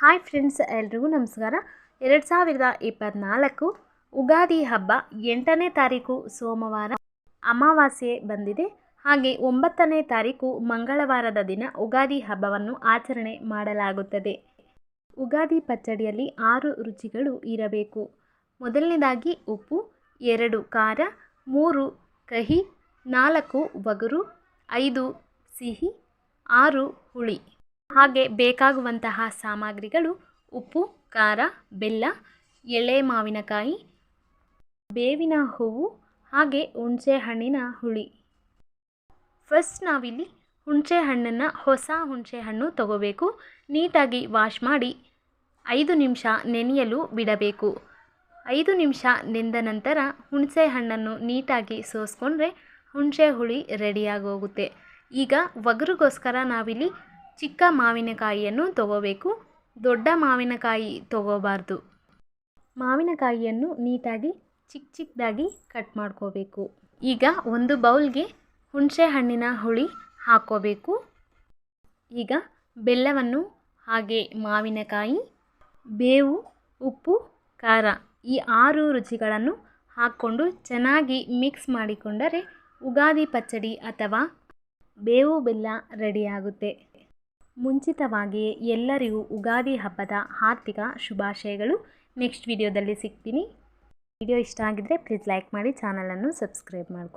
Hi friends, ಎಲ್ರಿಗೂ ನಮಸ್ಕಾರ. ಎರಡು ಸಾವಿರದ ಇಪ್ಪತ್ತ್ನಾಲ್ಕು ಉಗಾದಿ ಹಬ್ಬ ಎಂಟನೇ ತಾರೀಕು ಸೋಮವಾರ ಅಮಾವಾಸ್ಯೆ ಬಂದಿದೆ. ಹಾಗೆ ಒಂಬತ್ತನೇ ತಾರೀಕು ಮಂಗಳವಾರದ ದಿನ ಉಗಾದಿ ಹಬ್ಬವನ್ನು ಆಚರಣೆ ಮಾಡಲಾಗುತ್ತದೆ. ಉಗಾದಿ ಪಚ್ಚಡಿಯಲ್ಲಿ ಆರು ರುಚಿಗಳು ಇರಬೇಕು. ಮೊದಲನೇದಾಗಿ ಉಪ್ಪು, ಎರಡು ಖಾರ, ಮೂರು ಕಹಿ, ನಾಲ್ಕು ಒಗರು, ಐದು ಸಿಹಿ, ಆರು ಹುಳಿ. ಹಾಗೆ ಬೇಕಾಗುವಂತಹ ಸಾಮಗ್ರಿಗಳು ಉಪ್ಪು, ಖಾರ, ಬೆಲ್ಲ, ಎಳೆ ಮಾವಿನಕಾಯಿ, ಬೇವಿನ ಹೂವು ಹಾಗೆ ಹುಣಸೆ ಹಣ್ಣಿನ ಹುಳಿ. ಫಸ್ಟ್ ನಾವಿಲ್ಲಿ ಹುಣಸೆ ಹಣ್ಣನ್ನು ಹೊಸ ಹುಣಸೆ ಹಣ್ಣು ತಗೋಬೇಕು. ನೀಟಾಗಿ ವಾಶ್ ಮಾಡಿ ಐದು ನಿಮಿಷ ನೆನೆಯಲು ಬಿಡಬೇಕು. ಐದು ನಿಮಿಷ ನೆಂದ ನಂತರ ಹುಣಸೆ ಹಣ್ಣನ್ನು ನೀಟಾಗಿ ಸೋಸ್ಕೊಂಡ್ರೆ ಹುಣಸೆ ಹುಳಿ ರೆಡಿಯಾಗೋಗುತ್ತೆ ಈಗ ಒಗರಿಗೋಸ್ಕರ ನಾವಿಲ್ಲಿ ಚಿಕ್ಕ ಮಾವಿನಕಾಯಿಯನ್ನು ತಗೋಬೇಕು. ದೊಡ್ಡ ಮಾವಿನಕಾಯಿ ತಗೋಬಾರ್ದು. ಮಾವಿನಕಾಯಿಯನ್ನು ನೀಟಾಗಿ ಚಿಕ್ಕ ಚಿಕ್ಕದಾಗಿ ಕಟ್ ಮಾಡ್ಕೋಬೇಕು. ಈಗ ಒಂದು ಬೌಲ್ಗೆ ಹುಣಸೆ ಹಣ್ಣಿನ ಹುಳಿ ಹಾಕೋಬೇಕು. ಈಗ ಬೆಲ್ಲವನ್ನು, ಹಾಗೆ ಮಾವಿನಕಾಯಿ, ಬೇವು, ಉಪ್ಪು, ಖಾರ ಈ ಆರು ರುಚಿಗಳನ್ನು ಹಾಕ್ಕೊಂಡು ಚೆನ್ನಾಗಿ ಮಿಕ್ಸ್ ಮಾಡಿಕೊಂಡರೆ ಉಗಾದಿ ಪಚ್ಚಡಿ ಅಥವಾ ಬೇವು ಬೆಲ್ಲ ರೆಡಿಯಾಗುತ್ತೆ ಮುಂಚಿತವಾಗಿಯೇ ಎಲ್ಲರಿಗೂ ಉಗಾದಿ ಹಬ್ಬದ ಹಾರ್ದಿಕ ಶುಭಾಶಯಗಳು. ನೆಕ್ಸ್ಟ್ ವಿಡಿಯೋದಲ್ಲಿ ಸಿಗ್ತೀನಿ. ವಿಡಿಯೋ ಇಷ್ಟ ಆಗಿದ್ದರೆ ಪ್ಲೀಸ್ ಲೈಕ್ ಮಾಡಿ, ಚಾನಲನ್ನು ಸಬ್ಸ್ಕ್ರೈಬ್ ಮಾಡ್ಕೊಂಡು